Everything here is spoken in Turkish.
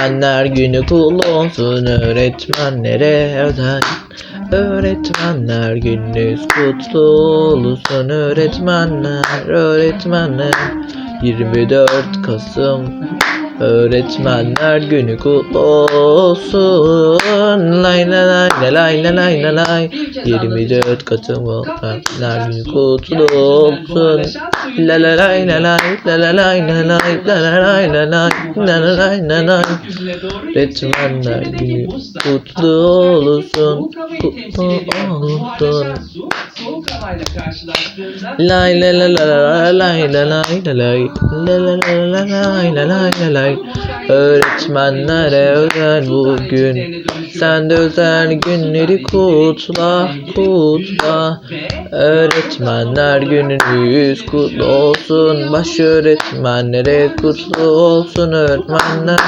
Öğretmenler günü kutlu olsun öğretmenlere özel. Öğretmenler gününüz kutlu olsun öğretmenler, öğretmenler. 24 Kasım Öğretmenler günü kutlu olsun Lay lay lay lay lay lay lay lay 24 Kasım Öğretmenler günü kutlu olsun La la lay la lay la la lay la lay la la lay la lay la la lay la lay Öğretmenler günü kutlu olsun Kutlu olsun Lay la la la la lay la lay Öğretmenlere özel bugün. Sen de özel günleri kutla kutla. Öğretmenler gününüz kutlu olsun. Baş öğretmenlere kutlu olsun öğretmenler